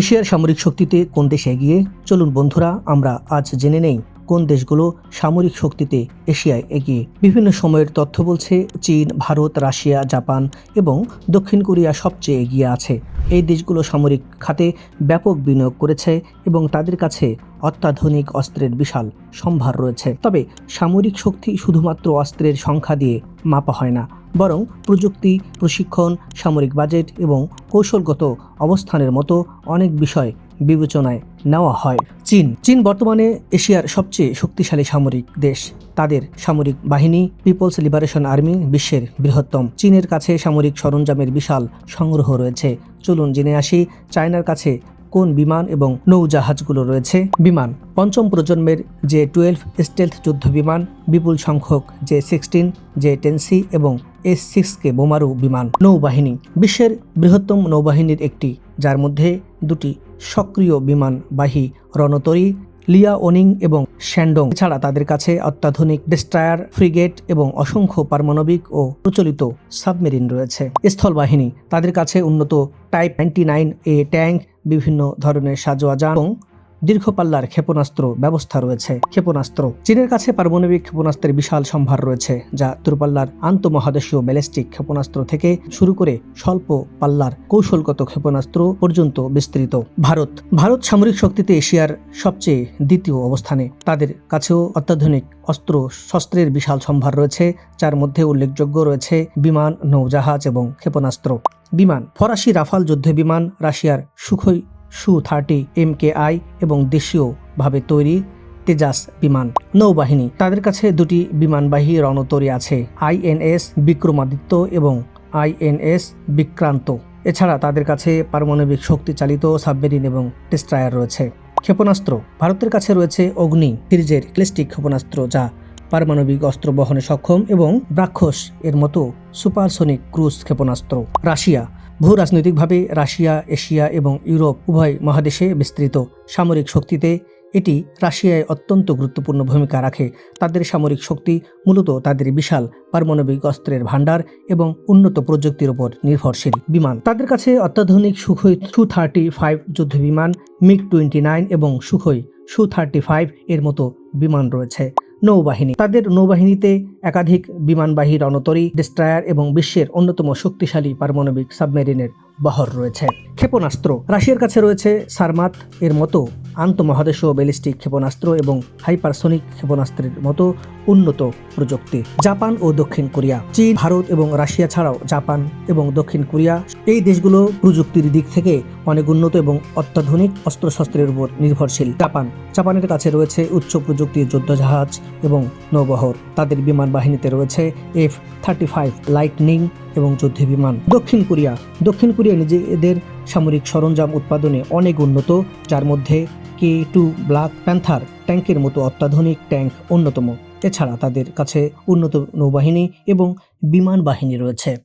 এশিয়ার সামরিক শক্তিতে কোন দেশ এগিয়ে? চলুন বন্ধুরা, আমরা আজ জেনে নেই কোন দেশগুলো সামরিক শক্তিতে এশিয়ায় এগিয়ে। বিভিন্ন সময়ের তথ্য বলছে চীন, ভারত, রাশিয়া, জাপান এবং দক্ষিণ কোরিয়া সবচেয়ে এগিয়ে আছে। এই দেশগুলো সামরিক খাতে ব্যাপক বিনিয়োগ করেছে এবং তাদের কাছে অত্যাধুনিক অস্ত্রের বিশাল সম্ভার রয়েছে। তবে সামরিক শক্তি শুধুমাত্র অস্ত্রের সংখ্যা দিয়ে মাপা হয় না বরং প্রযুক্তি, প্রশিক্ষণ, সামরিক বাজেট এবং কৌশলগত অবস্থানের মতো অনেক বিষয় বিবেচনায় নেওয়া হয়। চীন। চীন বর্তমানে এশিয়ার সবচেয়ে শক্তিশালী সামরিক দেশ। তাদের সামরিক বাহিনী, পিপলস লিবারেশন আর্মি বিশ্বের বৃহত্তম। চীনের কাছে সামরিক সরঞ্জামের বিশাল সংগ্রহ রয়েছে। চলুন জেনে আসি, চায়নার কাছে কোন বিমান এবং নৌজাহাজগুলো রয়েছে? বিমান, পঞ্চম প্রজন্মের যে টুয়েলভ স্টেলথ যুদ্ধ বিমান, বিপুল সংখ্যক যে সিক্সটিন, যে টেনসি এবং এস সিক্স কে বোমারু বিমান। নৌবাহিনী, বিশ্বের বৃহত্তম নৌবাহিনীর একটি, যার মধ্যে দুটি সক্রিয় বিমানবাহী রণতরী লিয়া ওনিং এবং শ্যান্ডং ছাড়া তাদের কাছে অত্যাধুনিক ডেস্ট্রায়ার, ফ্রিগেট এবং অসংখ্য পারমাণবিক ও প্রচলিত সাবমেরিন রয়েছে। স্থলবাহিনী তাদের কাছে উন্নত type ninety nine A tank, বিভিন্ন ধরনের সাজোয়া এবং দীর্ঘপাল্লার ক্ষেপণাস্ত্র ব্যবস্থা রয়েছে। ক্ষেপণাস্ত্র। চীনের কাছে পারমাণবিক ক্ষেপণাস্ত্রের বিশাল সম্ভার রয়েছে, যা দূরপাল্লার আন্তঃমহাদেশীয় ব্যালিস্টিক ক্ষেপণাস্ত্র থেকে শুরু করে স্বল্প পাল্লার কৌশলগত ক্ষেপণাস্ত্র পর্যন্ত বিস্তৃত। ভারত। ভারত সামরিক শক্তিতে এশিয়ার সবচেয়ে দ্বিতীয় অবস্থানে। তাদের কাছেও অত্যাধুনিক অস্ত্র শস্ত্রের বিশাল সম্ভার রয়েছে, যার মধ্যে উল্লেখযোগ্য রয়েছে বিমান, নৌজাহাজ এবং ক্ষেপণাস্ত্র। বিমান। ফরাসি রাফাল যুদ্ধ বিমান রাশিয়ার সুখই সু থার্টি এম কে আই এবং দেশীয়ভাবে তৈরি তেজাস বিমান। নৌবাহিনী, তাদের কাছে দুটি বিমানবাহী রণতরী আছে আইএনএস বিক্রমাদিত্য এবং আইএনএস বিক্রান্ত। এছাড়া তাদের কাছে পারমাণবিক শক্তি চালিত সাবমেরিন এবং টেস্ট্রায়ার রয়েছে। ক্ষেপণাস্ত্র, ভারতের কাছে রয়েছে অগ্নি, সিরিজের ক্লিস্টিক ক্ষেপণাস্ত্র যা পারমাণবিক অস্ত্র বহনে সক্ষম এবং ব্রাক্ষস এর মতো সুপারসোনিক ক্রুজ ক্ষেপণাস্ত্র। রাশিয়া ভূ রাজনৈতিকভাবে রাশিয়া, এশিয়া এবং ইউরোপ উভয় মহাদেশে বিস্তৃত। সামরিক শক্তিতে এটি রাশিয়ায় অত্যন্ত গুরুত্বপূর্ণ ভূমিকা রাখে। তাদের সামরিক শক্তি মূলত তাদের বিশাল পারমাণবিক অস্ত্রের ভাণ্ডার এবং উন্নত প্রযুক্তির উপর নির্ভরশীল বিমান। তাদের কাছে অত্যাধুনিক সুখই সু থার্টি ফাইভ যুদ্ধ বিমান মিগ টোয়েন্টি নাইন এবং সুখই সু থার্টি ফাইভ এর মতো বিমান রয়েছে। নৌবাহিনী। তাদের নৌবাহিনীতে একাধিক বিমানবাহী রণতরী ডিস্ট্রায়ার এবং বিশ্বের অন্যতম শক্তিশালী পারমাণবিক সাবমেরিনের বহর রয়েছে। ক্ষেপণাস্ত্র। রাশিয়ার কাছে রয়েছে সারমাত, এর মতো আন্তঃমহাদেশীয় ব্যালিস্টিক ক্ষেপণাস্ত্র এবং হাইপারসোনিক ক্ষেপণাস্ত্রের মতো উন্নত প্রযুক্তি। জাপান ও দক্ষিণ কোরিয়া। চীন, ভারত এবং রাশিয়া ছাড়াও জাপান এবং দক্ষিণ কোরিয়া এই দেশগুলো প্রযুক্তির দিক থেকে অনেক উন্নত এবং অত্যাধুনিক অস্ত্রশস্ত্রের উপর নির্ভরশীল। জাপান। জাপানের কাছে রয়েছে উচ্চ প্রযুক্তির যুদ্ধজাহাজ এবং নৌবহর। তাদের বিমান বাহিনীতে রয়েছে এফ থার্টি ফাইভ, লাইটনিং এবং যুদ্ধ বিমান। দক্ষিণ কোরিয়া। দক্ষিণ কোরিয়া নিজেদের সামরিক সরঞ্জাম উৎপাদনে অনেক উন্নত, যার মধ্যে কে টু ব্ল্যাক প্যান্থার ট্যাঙ্কের মতো অত্যাধুনিক ট্যাঙ্ক অন্যতম। এছাড়া তাদের কাছে উন্নত নৌবাহিনী এবং বিমান বাহিনী রয়েছে।